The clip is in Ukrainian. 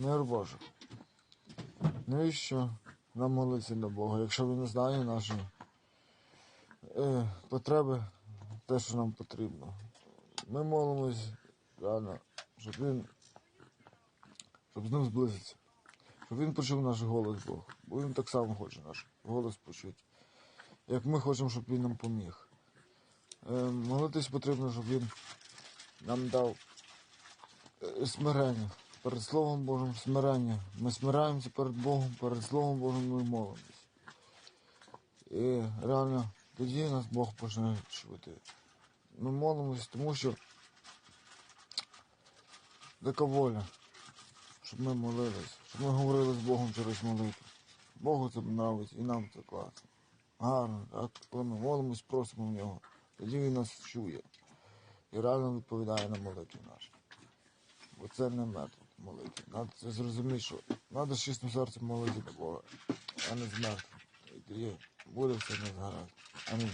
Мир Божий. Навіщо нам молитися до Бога, якщо він не знає наші е, потреби, те, що нам потрібно. Ми молимось реально, щоб він щоб з ним зблизитися. Щоб він почув наш голос Бог. Бо він так само хоче наш голос почути. Як ми хочемо, щоб він нам поміг. Е, молитись потрібно, щоб він нам дав е, смирення. Перед Словом Божим смирення. Ми смираємося перед Богом, перед Словом Божим ми молимось. І реально тоді нас Бог почне чути. Ми молимось, тому що така воля, щоб ми молились, щоб ми говорили з Богом через молитву. Богу це подобається і нам це класно. Гарно, так? Коли ми молимось, просимо в нього, тоді він нас чує і реально відповідає на молитві наші. Бо це не метод молитви. Надо це зрозуміти, що треба чистим серцем молитися до Бога, а не з мертвим. І буде все не гаразд. Амінь.